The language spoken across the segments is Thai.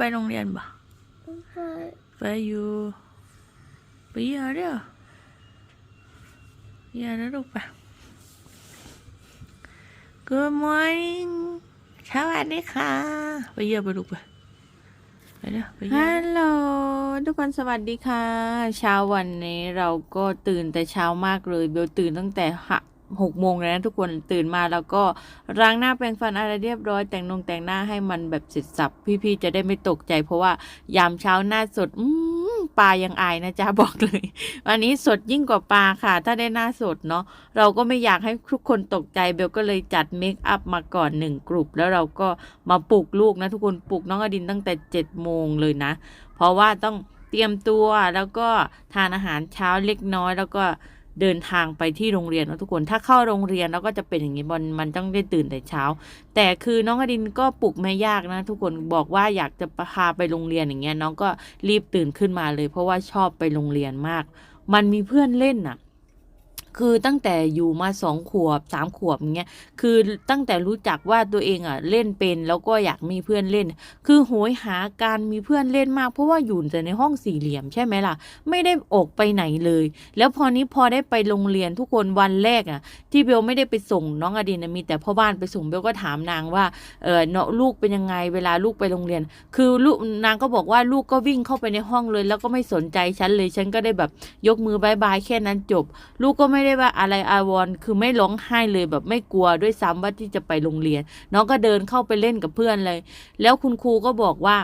ไม่ไปโรงเรียนบ่ไปไปอยู่ไปเยอะเด้อเยอะนะลูกไป Good morning สวัสดีค่ะ ไปเยอะไปลูกไปไปเด้อไปเยอะฮัลโหลทุกคนสวัสดีค่ะ เช้าวันนี้เราก็ตื่นแต่เช้ามากเลย เบลตื่นตั้งแต่ หกโมงเลยนะทุกคนตื่นมาแล้วก็ล้างหน้าแปรงฟันอะไรเรียบร้อย แต่งนงแต่งหน้าให้มันแบบเสร็จสับพี่ๆจะได้ไม่ตกใจ เพราะว่ายามเช้าหน้าสดอืปลายังอายนะจ๊ะบอกเลยวันนี้สดยิ่งกว่าปลาค่ะ ถ้าได้หน้าสดเนาะเราก็ไม่อยากให้ทุกคนตกใจเบลก็เลยจัดเมคอัพมาก่อนหนึ่งกลุ่มแล้วเราก็มาปลุกลูกนะทุกคนปลุกน้องอดินตั้งแต่เจ็ดโมงเลยนะ เพราะว่าต้องเตรียมตัวแล้วก็ทานอาหารเช้าเล็กน้อยแล้วก็ เดินทางไปที่โรงเรียนนะทุกคน ถ้าเข้าโรงเรียนแล้วก็จะเป็นอย่างนี้มันมันต้องได้ตื่นแต่เช้า แต่คือน้องอดินก็ปลุกไม่ยากนะ ทุกคนบอกว่าอยากจะพาไปโรงเรียนอย่างเงี้ยน้องก็รีบตื่นขึ้นมาเลย เพราะว่าชอบไปโรงเรียนมาก มันมีเพื่อนเล่นน่ะ คือตั้งแต่อยู่มาสองขวบสามขวบอย่างเงี้ยคือตั้งแต่รู้จักว่าตัวเองอะเล่นเป็นแล้วก็อยากมีเพื่อนเล่น คือโหยหาการมีเพื่อนเล่นมาก เพราะว่าอยู่แต่ในห้องสี่เหลี่ยมใช่ไหมล่ะ ไม่ได้ออกไปไหนเลย แล้วพอนี้พอได้ไปโรงเรียนทุกคนวันแรกอะ ที่เบลไม่ได้ไปส่งน้องอดินมีแต่พ่อบ้านไปส่งเบลก็ถามนางว่าเออเนาะลูกเป็นยังไงเวลาลูกไปโรงเรียน คือลูกนางก็บอกว่าลูกก็วิ่งเข้าไปในห้องเลย แล้วก็ไม่สนใจฉันเลยฉันก็ได้แบบยกมือบายบายแค่นั้นจบ ลูกก็ไม่ไม่ได้ว่าอะไรอาวรคือไม่ร้องไห้เลยแบบไม่กลัวด้วยซ้ำว่าที่จะไปโรงเรียน น้องก็เดินเข้าไปเล่นกับเพื่อนเลย แล้วคุณครูก็บอกว่า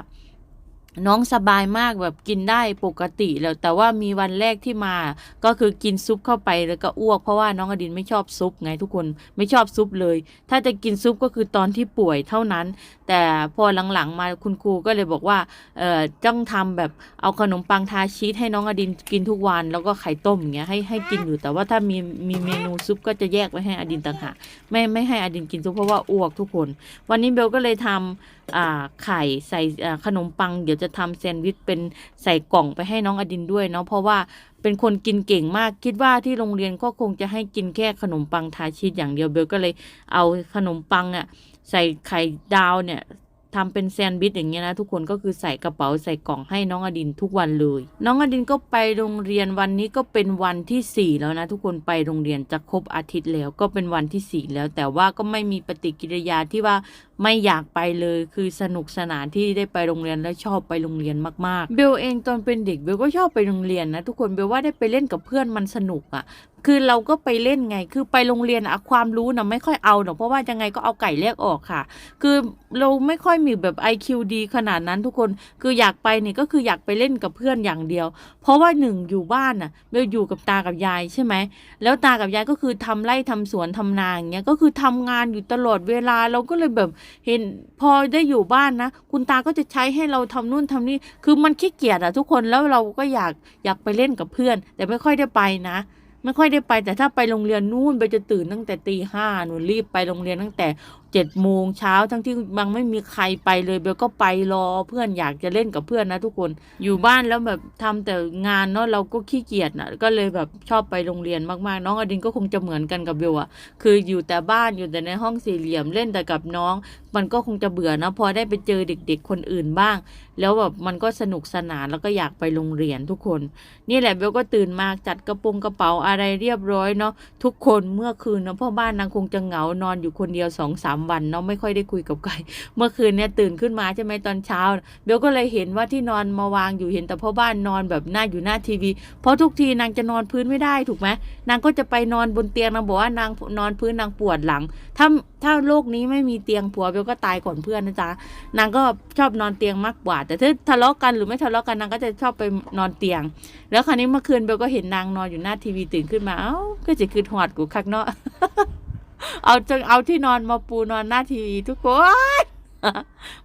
น้องสบายมากแบบกินได้ปกติแล้วแต่ว่ามีวันแรกที่มาก็คือกินซุปเข้าไปแล้วก็อ้วกเพราะว่าน้องอดินไม่ชอบซุปไงทุกคนไม่ชอบซุปเลย ถ้าจะกินซุปก็คือตอนที่ป่วยเท่านั้น แต่พอหลังๆมาคุณครูก็เลยบอกว่าเอ่อต้องทำแบบเอาขนมปังทาชีสให้น้องอดินกินทุกวันแล้วก็ไข่ต้มอย่างเงี้ยให้ให้กินอยู่แต่ว่าถ้ามีมีเมนูซุปก็จะแยกไว้ให้อดินต่างหากไม่ไม่ให้อดินกินซุปเพราะว่าอ้วกทุกคน วันนี้เบลก็เลยทำอ่าไข่ใส่ขนมปังเดี๋ยวจะะทำแซนด์วิชเป็นใส่กล่องไปให้น้องอดินด้วยเนาะเพราะว่าเป็นคนกินเก่งมากคิดว่าที่โรงเรียนก็คงจะให้กินแค่ขนมปังทาชีสอย่างเดียวเบลก็เลยเอาขนมปังอะใส่ไข่ดาวเนี่ย ทำเป็นแซนด์วิชอย่างเงี้ยนะทุกคนก็คือใส่กระเป๋าใส่กล่องให้น้องอดินทุกวันเลย น้องอดินก็ไปโรงเรียนวันนี้ก็เป็นวันที่สี่แล้วนะ ทุกคนไปโรงเรียนจะครบอาทิตย์แล้วก็เป็นวันที่สี่แล้ว แต่ว่าก็ไม่มีปฏิกิริยาที่ว่าไม่อยากไปเลยคือสนุกสนานที่ได้ไปโรงเรียนและชอบไปโรงเรียนมากๆ เบลเองตอนเป็นเด็กเบลก็ชอบไปโรงเรียนนะทุกคนเบลว่าได้ไปเล่นกับเพื่อนมันสนุกอะ่ะคือเราก็ไปเล่นไง คือไปโรงเรียนอะความรู้นะไม่ค่อยเอาหรอกเพราะว่ายังไงก็เอาไก่แลกออกค่ะ คือเราไม่ค่อยมีแบบ IQ ดีขนาดนั้นทุกคน คืออยากไปเนี่ยก็คืออยากไปเล่นกับเพื่อนอย่างเดียว เพราะว่าหนึ่งอยู่บ้านน่ะเบลอยู่กับตากับยายใช่ไหม แล้วตากับยายก็คือทำไร่ทำสวนทำนาอย่างเงี้ย ก็คือทำงานอยู่ตลอดเวลา เราก็เลยแบบเห็นพอได้อยู่บ้านนะ คุณตาก็จะใช้ให้เราทำนู่นทำนี่ คือมันขี้เกียจอะทุกคน แล้วเราก็อยากอยากไปเล่นกับเพื่อน แต่ไม่ค่อยได้ไปนะ ไม่ค่อยได้ไป แต่ถ้าไปโรงเรียนนู่นไปจะตื่นตั้งแต่ตีห้าหนูรีบไปโรงเรียนตั้งแต่เจ็ดโมงเช้าทั้งที่บางไม่มีใครไปเลยเบลก็ไปรอเพื่อนอยากจะเล่นกับเพื่อนนะทุกคนอยู่บ้านแล้วแบบทำแต่งานเนาะเราก็ขี้เกียจนะก็เลยแบบชอบไปโรงเรียนมากๆ น้องอดินก็คงจะเหมือนกันกับเบลอะคืออยู่แต่บ้านอยู่แต่ในห้องสี่เหลี่ยมเล่นแต่กับน้อง มันก็คงจะเบื่อนะพอได้ไปเจอเด็ก ๆ คนอื่นบ้าง แล้วแบบมันก็สนุกสนานแล้วก็อยากไปโรงเรียนทุกคน นี่แหละเบลก็ตื่นมาจัดกระโปรงกระเป๋าอะไรเรียบร้อยเนาะทุกคนเมื่อคืนเนาะพ่อบ้านนางคงจะเหงานอนอยู่คนเดียวสองสามวันเนาะไม่ค่อยได้คุยกับใครเมื่อคืนเนี่ยตื่นขึ้นมาใช่ไหมตอนเช้าเบลก็เลยเห็นว่าที่นอนมาวางอยู่เห็นแต่พ่อบ้านนอนแบบหน้าอยู่หน้าทีวี เพราะทุกทีนางจะนอนพื้นไม่ได้ถูกไหมนางก็จะไปนอนบนเตียงนางบอกว่านางนอนพื้นนางปวดหลัง ถ้าถ้าโลกนี้ไม่มีเตียงผัวเบลก็ตายก่อนเพื่อนนะจ๊ะนางก็ชอบนอนเตียงมากกว่า แต่ถ้าทะเลาะกันหรือไม่ทะเลาะกันนางก็จะชอบไปนอนเตียง แล้วคราวนี้เมื่อคืนเบลก็เห็นนางนอนอยู่หน้าทีวีตื่นขึ้นมาเอ้าก็จะคือหอดกูคักเนาะ เอาจงเอาที่นอนมาปูนอนหน้าทีวีทุกคน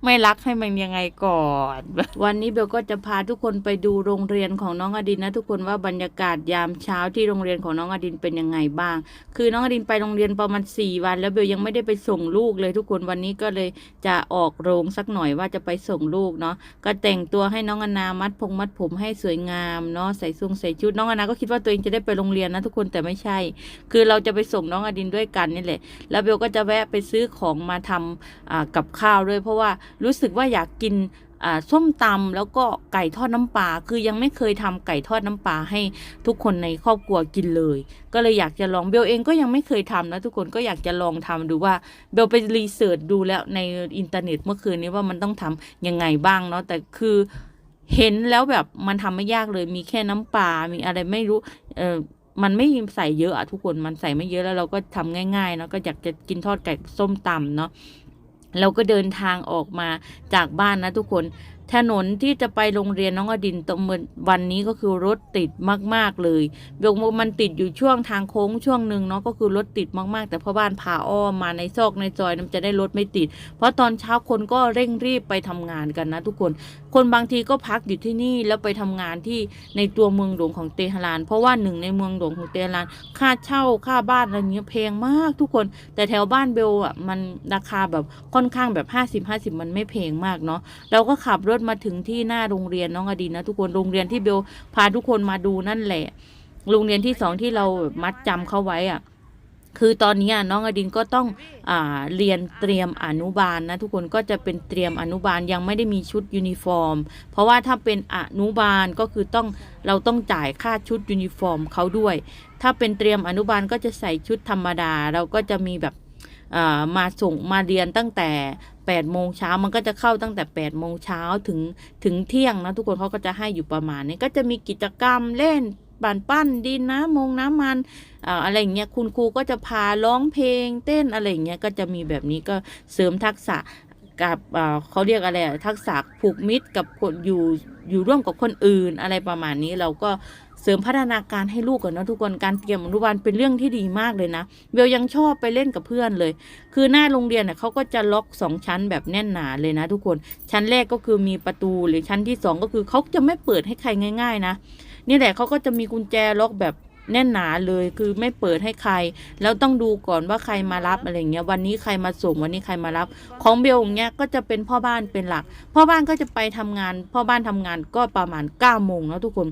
ไม่รักให้มันยังไงก่อน วันนี้เบลก็จะพาทุกคนไปดูโรงเรียนของน้องอดินนะ ทุกคนว่าบรรยากาศยามเช้าที่โรงเรียนของน้องอดินเป็นยังไงบ้าง คือน้องอดินไปโรงเรียนประมาณสี่วัน แล้วเบลยังไม่ได้ไปส่งลูกเลยทุกคนวันนี้ก็เลยจะออกโรงสักหน่อยว่าจะไปส่งลูกเนาะก็แต่งตัวให้น้องอนามัดพงมัดผมให้สวยงามเนาะใส่ซุงใส่ชุดน้องอนาก็คิดว่าตัวเองจะได้ไปโรงเรียนนะทุกคนแต่ไม่ใช่ คือเราจะไปส่งน้องอดินด้วยกันนี่แหละ แล้วเบลก็จะแวะไปซื้อของมาทำกับข้าวด้วยเพราะว่ารู้สึกว่าอยากกินส้มตำแล้วก็ไก่ทอดน้ำปลาคือยังไม่เคยทำไก่ทอดน้ำปลาให้ทุกคนในครอบครัวกินเลย ก็เลยอยากจะลองเบลเองก็ยังไม่เคยทำนะทุกคนก็อยากจะลองทำดูว่าเบลไปรีเสิร์ชดูแล้วในอินเทอร์เน็ตเมื่อคืนนี้ว่ามันต้องทำยังไงบ้างเนาะแต่คือเห็นแล้วแบบมันทำไม่ยากเลยมีแค่น้ำปลา มีอะไรไม่รู้เออมันไม่ใส่เยอะอะทุกคนมันใส่ไม่เยอะแล้วเราก็ทำง่ายๆเนาะก็อยากจะกินทอดไก่ส้มตำเนาะ เราก็เดินทางออกมาจากบ้านนะทุกคน ถนนที่จะไปโรงเรียนน้องอดินตรงเมืองวันนี้ก็คือรถติดมาก ๆ เลยเบลมันติดอยู่ช่วงทางโค้งช่วงหนึ่งเนาะก็คือรถติดมาก ๆ แต่พ่อบ้านพาอ้อมมาในซอกในซอยมันจะได้รถไม่ติด เพราะตอนเช้าคนก็เร่งรีบไปทำงานกันนะทุกคน คนบางทีก็พักอยู่ที่นี่แล้วไปทำงานที่ในตัวเมืองหลวงของเตหะราน เพราะว่าหนึ่งในเมืองหลวงของเตหะราน ค่าเช่าค่าบ้านอะไรเงี้ยแพงมากทุกคน แต่แถวบ้านเบลอะมันราคาแบบค่อนข้างแบบ 50 50 มันไม่แพงมากเนาะเราก็ขับรถมาถึงที่หน้าโรงเรียนน้องอดินนะทุกคนโรงเรียนที่เบลพาทุกคนมาดูนั่นแหละ โรงเรียนที่สองที่เรามัดจำเขาไว้อะคือตอนนี้น้องอดินก็ต้องอ่าเรียนเตรียมอนุบาลนะทุกคนก็จะเป็นเตรียมอนุบาลยังไม่ได้มีชุดยูนิฟอร์ม เพราะว่าถ้าเป็นอนุบาลก็คือต้องเราต้องจ่ายค่าชุดยูนิฟอร์มเขาด้วย ถ้าเป็นเตรียมอนุบาลก็จะใส่ชุดธรรมดา เราก็จะมีแบบ มาส่งมาเรียนตั้งแต่8โมงเช้ามันก็จะเข้าตั้งแต่8โมงเช้าถึงถึงเที่ยงนะทุกคนเขาก็จะให้อยู่ประมาณนี้ก็จะมีกิจกรรมเล่นปั่นปั้นดินน้ำมงน้ำมันอะไรเงี้ยคุณครูก็จะพาร้องเพลงเต้นอะไรเงี้ยก็จะมีแบบนี้ก็เสริมทักษะกับเขาเรียกอะไรทักษะผูกมิตรกับคนอยู่อยู่ร่วมกับคนอื่นอะไรประมาณนี้เราก็ เสริมพัฒนาการให้ลูกก่อนนะทุกคนการเตรียมอนุบาลเป็นเรื่องที่ดีมากเลยนะเบลยังชอบไปเล่นกับเพื่อนเลย คือหน้าโรงเรียนเนี่ยเขาก็จะล็อกสองชั้นแบบแน่นหนาเลยนะ ทุกคนชั้นแรกก็คือมีประตูหรือชั้นที่สองก็คือเขาจะไม่เปิดให้ใครง่าย ๆ นะนี่แหละเขาก็จะมีกุญแจล็อกแบบแน่นหนาเลยคือไม่เปิดให้ใคร แล้วต้องดูก่อนว่าใครมารับอะไรเงี้ยวันนี้ใครมาส่งวันนี้ใครมารับ ของเบลอย่างเงี้ยก็จะเป็นพ่อบ้านเป็นหลัก พ่อบ้านก็จะไปทำงาน พ่อบ้านทำงานก็ประมาณ9ก้าโมงแล้วทุกคน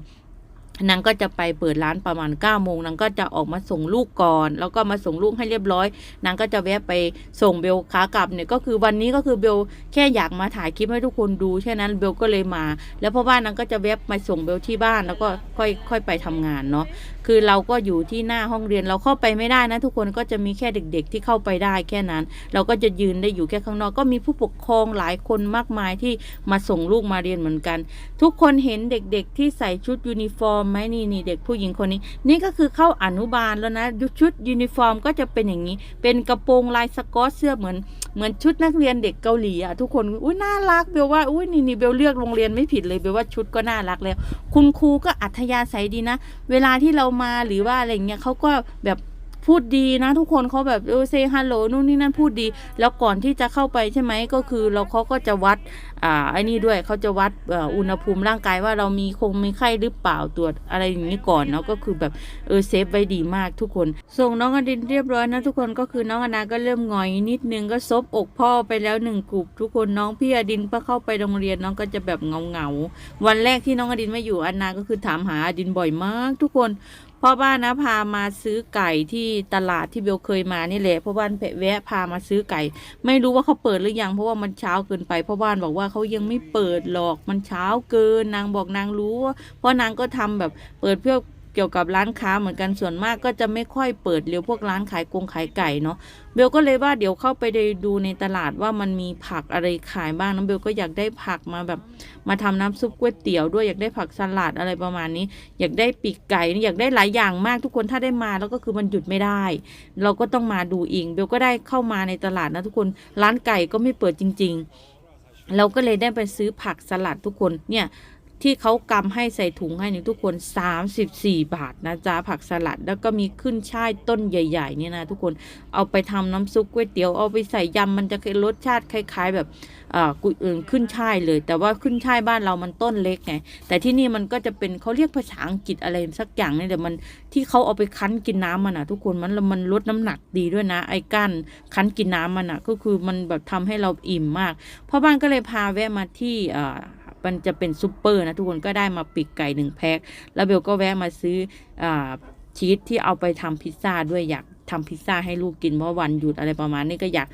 นางก็จะไปเปิดร้านประมาณ9ก้าโมงนางก็จะออกมาส่งลูกก่อน แล้วก็มาส่งลูกให้เรียบร้อย นางก็จะแวะไปส่งเบลขากลับเนี่ยก็คือวันนี้ก็คือเบลแค่อยากมาถ่ายคลิปให้ทุกคนดูแค่นั้นเบลก็เลยมา แล้วพ่อบ้านนางก็จะแวะมาส่งเบลที่บ้านแล้วก็ค่อยค่อยไปทำงานเนาะคือเราก็อยู่ที่หน้าห้องเรียนเราเข้าไปไม่ได้นะ ทุกคนก็จะมีแค่เด็ก ๆ ที่เข้าไปได้แค่นั้น เราก็จะยืนได้อยู่แค่ข้างนอกก็มีผู้ปกครองหลายคนมากมายที่มาส่งลูกมาเรียนเหมือนกัน ทุกคนเห็นเด็ก ๆ ที่ใส่ชุดยูนิฟอร์มไหมนี่นี่เด็กผู้หญิงคนนี้ นี่ก็คือเข้าอนุบาลแล้วนะชุดยูนิฟอร์มก็จะเป็นอย่างนี้ เป็นกระโปรงลายสกอตเสื้อเหมือนเหมือนชุดนักเรียนเด็กเกาหลีอะทุกคนอุ้ยน่ารักเบลว่าอุ้ยนี่นี่เบลเลือกโรงเรียนไม่ผิดเลยเบลว่าชุดก็น่ารักแล้ว คุณครูก็อัธยาศัยดีนะ เวลาที่เรามาหรือว่าอะไรเงี้ยเขาก็แบบ พูดดีนะทุกคนเขาแบบเออเซฮัลโหลนู่นนี่นั่นพูดดี แล้วก่อนที่จะเข้าไปใช่ไหมก็คือเราเขาก็จะวัดอ่าไอ้นี่ด้วยเขาจะวัดอ,อุณหภูมิร่างกายว่าเรามีคงมีไข้หรือเปล่าตรวจอะไรอย่างนี้ก่อนเนาะก็คือแบบเออเซฟไว้ดีมากทุกคน ส่งน้องอดินเรียบร้อยนะทุกคนก็คือน้องอนาก็เริ่มหงอยนิดนึงก็ซบอกพ่อไปแล้วหนึ่งกลุ่มทุกคนน้องพี่อดินพอเข้าไปโรงเรียนน้องก็จะแบบเงาเงาวันแรกที่น้องอดินไม่อยู่อนาก็คือถามหาอดินบ่อยมาก ทุกคน พ่อบ้านนะพามาซื้อไก่ที่ตลาดที่เบลเคยมานี่แหละพ่อบ้านแวะพามาซื้อไก่ ไม่รู้ว่าเขาเปิดหรือยังเพราะว่ามันเช้าเกินไปพ่อบ้านบอกว่าเขายังไม่เปิดหรอกมันเช้าเกินนางบอกนางรู้ว่าเพราะนางก็ทำแบบเปิดเพื่อ เกี่ยวกับร้านค้าเหมือนกันส่วนมากก็จะไม่ค่อยเปิดเร็วพวกร้านขายกงขายไก่เนาะเบลก็เลยว่าเดี๋ยวเข้าไปดูในตลาดว่ามันมีผักอะไรขายบ้างน้องเบลก็อยากได้ผักมาแบบ มาทำน้ำซุปก๋วยเตี๋ยวด้วยอยากได้ผักสลัดอะไรประมาณนี้ อยากได้ปีกไก่อยากได้หลายอย่างมากทุกคนถ้าได้มาแล้วก็คือมันหยุดไม่ได้ เราก็ต้องมาดูเองเบลก็ได้เข้ามาในตลาดนะทุกคนร้านไก่ก็ไม่เปิดจริง ๆ เราก็เลยได้ไปซื้อผักสลัดทุกคนเนี่ย ที่เขากำให้ใส่ถุงให้นี่ทุกคน 34 บาทนะจ๊ะผักสลัดแล้วก็มีขึ้นช่ายต้นใหญ่ๆเนี่ยนะทุกคนเอาไปทำน้ำซุปก๋วยเตี๋ยวเอาไปใส่ยำมันจะรสชาติคล้าย ๆ แบบอ่ากุยเอิ่มขึ้นช่ายเลย แต่ว่าขึ้นช่ายบ้านเรามันต้นเล็กไงแต่ที่นี่มันก็จะเป็นเขาเรียกภาษาอังกฤษอะไรสักอย่างนี่แต่มันที่เขาเอาไปคั้นกินน้ำมันอะ ทุกคนมันมันลดน้ำหนักดีด้วยนะ ไอ้ก้านคั้นกินน้ำมันอะก็คือมันแบบทำให้เราอิ่มมากพ่อบ้านก็เลยพาแวะมาที่อ่า มันจะเป็นซูเปอร์นะทุกคนก็ได้มาปีกไก่หนึ่งแพ็คแล้วเบลก็แวะมาซื้ออาชีสที่เอาไปทำพิซซ่าด้วยอยาก ทำพิซซ่าให้ลูกกินเพราะวันหยุดอะไรประมาณนี้ก็อยาก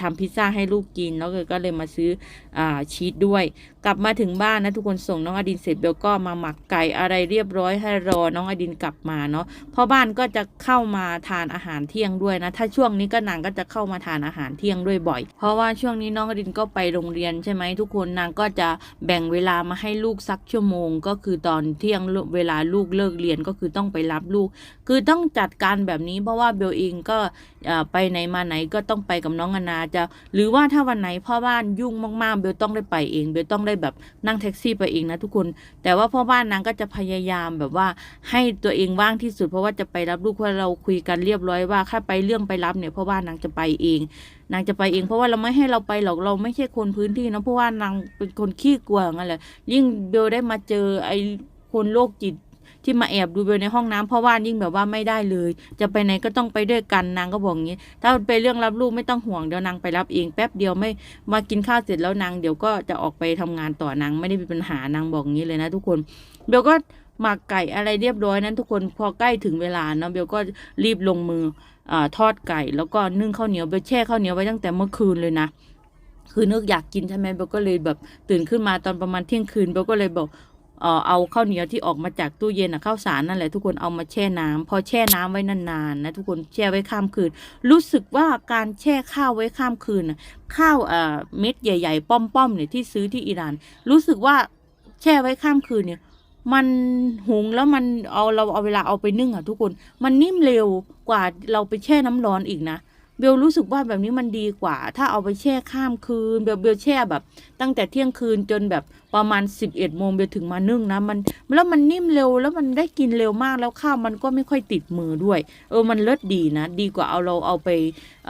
ทำพิซซ่าให้ลูกกิน แล้วก็เลยมาซื้ออชีสด้วย กลับมาถึงบ้านนะทุกคนส่งน้องอดินเสร็จเบลก็มาหมักไก่อะไรเรียบร้อยให้รอน้องอดินกลับมาเนาะพ่อบ้านก็จะเข้ามาทานอาหารเที่ยงด้วยนะ ถ้าช่วงนี้ก็นางก็จะเข้ามาทานอาหารเที่ยงด้วยบ่อย เพราะว่าช่วงนี้น้องอดินก็ไปโรงเรียนใช่ไหมทุกคนนางก็จะแบ่งเวลามาให้ลูกสักชั่วโมง ก็คือตอนเที่ยงเวลาลูกเลิกเรียนก็คือต้องไปรับลูก คือต้องจัดการแบบนี้เพราะว่าเบลเองก็ไปไหนมาไหนก็ต้องไปกับน้องอนาจะ หรือว่าถ้าวันไหนพ่อบ้านยุ่งมากๆเบลต้องได้ไปเองเบลต้องได้แบบนั่งแท็กซี่ไปเองนะทุกคน แต่ว่าพ่อบ้านนางก็จะพยายามแบบว่าให้ตัวเองว่างที่สุด เพราะว่าจะไปรับลูกเพราะเราคุยกันเรียบร้อยว่าถ้าไปเรื่องไปรับเนี่ยพ่อบ้านนางจะไปเองนางจะไปเองเพราะว่าเราไม่ให้เราไปหรอกเราไม่ใช่คนพื้นที่นะเพราะว่านางเป็นคนขี้กลัวงั้นแหละยิ่งเบลได้มาเจอไอ้คนโรคจิต ที่มาแอบดูเบลในห้องน้ำเพราะว่ายิ่งแบบว่าไม่ได้เลย จะไปไหนก็ต้องไปด้วยกันนางก็บอกอย่างนี้ ถ้าไปเรื่องรับลูกไม่ต้องห่วงเดี๋ยวนางไปรับเองแป๊บเดียวไม่มากินข้าวเสร็จแล้วนางเดี๋ยวก็จะออกไปทำงานต่อนางไม่ได้มีปัญหานางบอกอย่างนี้เลยนะทุกคนเบลก็หมักไก่อะไรเรียบร้อยนั้นทุกคนพอใกล้ถึงเวลาเนาะเบลก็รีบลงมืออทอดไก่ แล้วก็นึ่งข้าวเหนียวเบลแช่ข้าวเหนียวไว้ตั้งแต่เมื่อคืนเลยนะคือนึกอยากกินใช่ไหมเบลก็เลยแบบตื่นขึ้นมาตอนประมาณเที่ยงคืนเบลก็เลยบอก เออเอาข้าวเหนียวที่ออกมาจากตู้เย็นอะข้าวสารนั่นแหละทุกคนเอามาแช่น้ำพอแช่น้ำไว้นานๆนะทุกคนแช่ไว้ข้ามคืน รู้สึกว่าการแช่ข้าวไว้ข้ามคืนน่ะข้าวเออเม็ดใหญ่ ๆ ป้อมๆเนี่ยที่ซื้อที่อิหร่าน รู้สึกว่าแช่ไว้ข้ามคืนเนี่ย มันหุงแล้วมันเอาเราเอาเวลาเอาไปนึ่งอะทุกคน มันนิ่มเร็วกว่าเราไปแช่น้ำร้อนอีกนะ เบลรู้สึกว่าแบบนี้มันดีกว่า ถ้าเอาไปแช่ข้ามคืน เบลเบลแช่แบบ ตั้งแต่เที่ยงคืนจนแบบประมาณ 11โมงเบลถึงมานึ่งนะมัน แล้วมันนิ่มเร็วแล้วมันได้กินเร็วมากแล้วข้าวมันก็ไม่ค่อยติดมือด้วย เออมันเลิศดีนะ ดีกว่าเอาเราเอาไป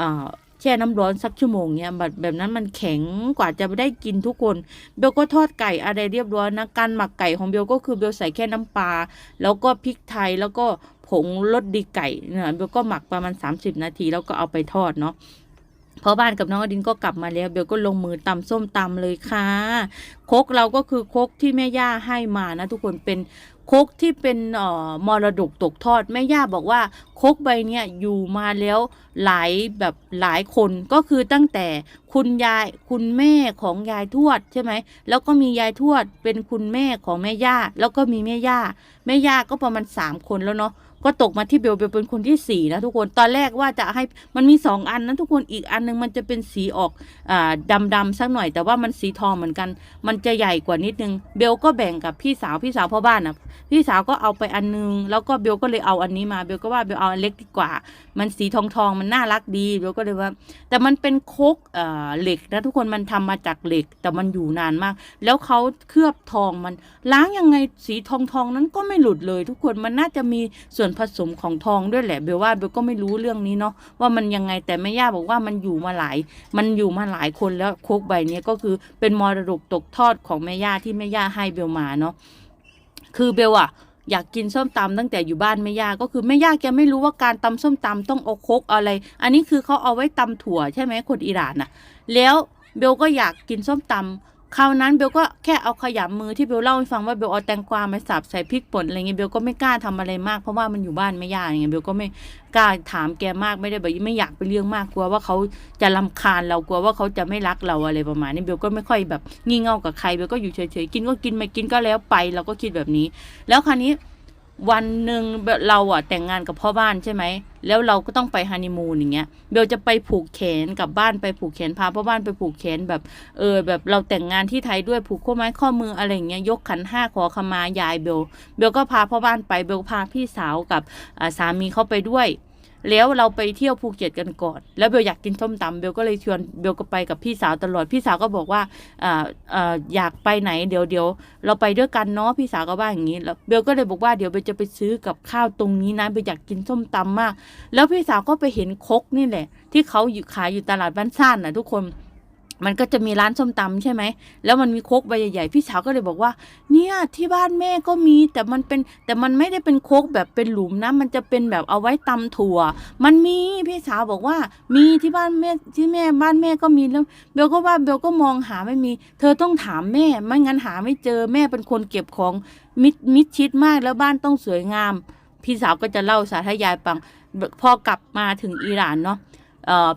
อ่า แช่น้ำร้อนสักชั่วโมงเนี่ยแบบแบบนั้นมันแข็งกว่าจะได้กินทุกคนเบลก็ทอดไก่อะไรเรียบร้อยนะการหมักไก่ของเบลก็คือเบลใส่แค่น้ำปลาแล้วก็พริกไทยแล้วก็ผงรสดีไก่เนี่ยเบลก็หมักประมาณ 30 นาที แล้วก็เอาไปทอดเนาะพอบ้านกับน้องอดินก็กลับมาแล้วเบลก็ลงมือตำส้มตำเลยค่ะคกเราก็คือคกที่แม่ย่าให้มานะทุกคนเป็น คกที่เป็นออมรดกตกทอดแม่ย่าบอกว่าคกใบเนี้ยอยู่มาแล้วหลายแบบหลายคนก็คือตั้งแต่คุณยายคุณแม่ของยายทวดใช่ไหมแล้วก็มียายทวดเป็นคุณแม่ของแม่ย่าแล้วก็มีแม่ย่าแม่ย่าก็ประมาณสามคนแล้วเนาะ ก็ตกมาที่เบลเบลเป็นคนที่สี่นะทุกคนตอนแรกว่าจะให้มันมีสองอันนะทุกคนอีกอันหนึงมันจะเป็นสีออกอ่าดำดำๆสักหน่อย แต่ว่ามันสีทองเหมือนกัน มันจะใหญ่กว่านิดนึงเบลก็แบ่งกับพี่สาวพี่สาวพ่อบ้านนะพี่สาวก็เอาไปอันนึง แล้วก็เบลก็เลยเอาอันนี้มาเบลก็ว่าเบลเอาอันเล็กดีกว่า มันสีทองทองมันน่ารักดีเบลก็เลยว่า แต่มันเป็นโคกเอ่อเหล็กนะทุกคนมันทำมาจากเหล็ก แต่มันอยู่นานมาก แล้วเขาเคลือบทองมันล้างยังไงสีทองทองนั้นก็ไม่หลุดเลย ทุกคนมันน่าจะมีส่วนผสมของทองด้วยแหละเบลว่าเบลก็ไม่รู้เรื่องนี้เนาะว่ามันยังไงแต่แม่ย่าบอกว่ามันอยู่มาหลาย มันอยู่มาหลายคนแล้วโคกใบนี้ก็คือเป็นมรดกตกทอดของแม่ย่าที่แม่ย่าให้เบลมาเนาะคือเบลอะอยากกินส้มตำตั้งแต่อยู่บ้านแม่ย่าก็คือแม่ย่าแกไม่รู้ว่าการตำส้มตำต้องเอาคกอะไร อันนี้คือเขาเอาไว้ตำถั่วใช่ไหมคนอิหร่านอะแล้วเบลก็อยากกินส้มตำ คราวนั้นเบลก็แค่เอาขยำมือที่เบลเล่าให้ฟังว่าเบลเอาแตงกวามาสับใส่พริกป่นอะไรเงี้ยเบลก็ไม่กล้าทำอะไรมากเพราะว่ามันอยู่บ้านไม่ยากอย่างเงี้ยเบลก็ไม่กล้าถามแกมากไม่ได้แบบไม่อยากไปเรื่องมากกลัวว่าเขาจะรำคาญเรากลัวว่าเขาจะไม่รักเราอะไรประมาณนี้เบลก็ไม่ค่อยแบบงี่เง่ากับใครเบลก็อยู่เฉยๆกินก็กินไม่กินก็แล้วไปเราก็คิดแบบนี้ แล้วคราวนี้ วันหนึ่งเราอะแต่งงานกับพ่อบ้านใช่ไหม แล้วเราก็ต้องไปฮันนีมูนอย่างเงี้ยเบลจะไปผูกแขนกับบ้านไปผูกแขนพาพ่อบ้านไปผูกแขนแบบเออแบบเราแต่งงานที่ไทยด้วยผูกข้อไม้ข้อมืออะไรเงี้ยยกขันห้าขอขมายายเบลเบลก็พาพ่อบ้านไปเบลพาพี่สาวกับสามีเขาไปด้วย แล้วเราไปเที่ยวภูเก็ตกันก่อน แล้วเบลอยากกินส้มตำเบลก็เลยชวนเบลก็ไปกับพี่สาวตลอด พี่สาวก็บอกว่าอ่าอ่าอยากไปไหนเดี๋ยวเดี๋ยวเราไปด้วยกันเนาะพี่สาวก็ว่าอย่างนี้แล้วเบลก็เลยบอกว่าเดี๋ยวเบลจะไปซื้อกับข้าวตรงนี้นะเบลอยากกินส้มตำมาก แล้วพี่สาวก็ไปเห็นคกนี่แหละ ที่เขาอยู่ขายอยู่ตลาดบ้านซ่านนะทุกคน มันก็จะมีร้านส้มตำใช่ไหม แล้วมันมีโคกใบใหญ่ๆ พี่สาวก็เลยบอกว่า เนี่ยที่บ้านแม่ก็มีแต่มันเป็นแต่มันไม่ได้เป็นโคกแบบเป็นหลุมนะ มันจะเป็นแบบเอาไว้ตำถั่ว มันมีพี่สาวบอกว่า มีที่บ้านแม่ที่แม่บ้านแม่ก็มีแล้วเบลก็ว่าเบลก็มองหาไม่มี เธอต้องถามแม่ ไม่งั้นหาไม่เจอแม่เป็นคนเก็บของมิดมิดชิดมากแล้วบ้านต้องสวยงาม พี่สาวก็จะเล่าสาธยายฟังพอกลับมาถึงอิหร่านเนาะ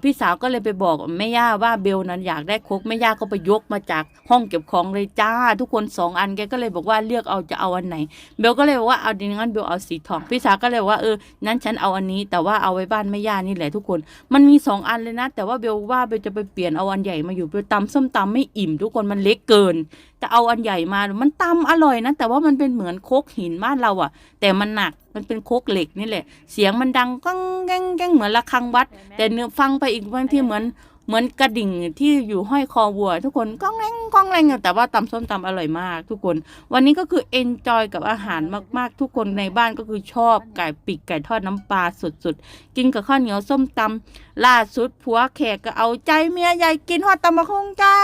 พี่สาวก็เลยไปบอกแม่ย่าว่าเบลนั้นอยากได้คกแม่ย่าก็ไปยกมาจากห้องเก็บของเลยจ้า ทุกคนสองอันแกก็เลยบอกว่าเลือกเอาจะเอาอันไหน เบลก็เลยบอกว่าเอาดีงั้นเบลเอาสีทอง พี่สาวก็เลยว่าเออนั้นฉันเอาอันนี้ แต่ว่าเอาไว้บ้านแม่ย่านี่แหละทุกคน มันมีสองอันเลยนะ แต่ว่าเบลว่าเบลจะไปเปลี่ยนเอาอันใหญ่มาอยู่เบลตำส้มตำไม่อิ่ม ทุกคนมันเล็กเกิน จะเอาอันใหญ่มา มันตำอร่อยนะ แต่ว่ามันเป็นเหมือนโคกหินบ้านเราอะแต่มันหนัก มันเป็นโคกเหล็กนี่แหละ เสียงมันดังก้องแก้งแก้งเหมือนระฆังวัด แต่เนื้อฟังไปอีกบางที่เหมือนเหมือนกระดิ่งที่อยู่ห้อยคอวัว ทุกคนก้องแรงก้องแรงแต่ว่าตำส้มตำอร่อยมาก ทุกคน วันนี้ก็คือเอนจอยกับอาหารมากๆ ทุกคนในบ้านก็คือชอบไก่ปีกไก่ทอดน้ำปลาสุดๆ กินกับข้าวเหนียวส้มตำล่าสุดผัวแขกก็เอาใจเมียใหญ่กินฮอดตำมะคงจ้า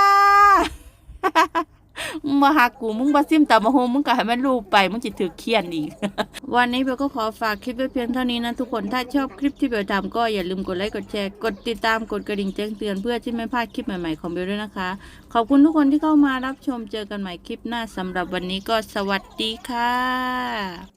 มึงมาหากูมึงมาซิมตำมาโฮมมึงก็ให้มันรู้ไปมึงจิถือเคียนอีก วันนี้เบลก็ขอฝากคลิปไว้เพียงเท่านี้นะทุกคนถ้าชอบคลิปที่เบลทำก็อย่าลืมกดไลค์กดแชร์กดติดตามกดกระดิ่งแจ้งเตือนเพื่อที่ไม่พลาดคลิปใหม่ๆของเบลด้วยนะคะ ขอบคุณทุกคนที่เข้ามารับชมเจอกันใหม่คลิปหน้าสำหรับวันนี้ก็สวัสดีค่ะ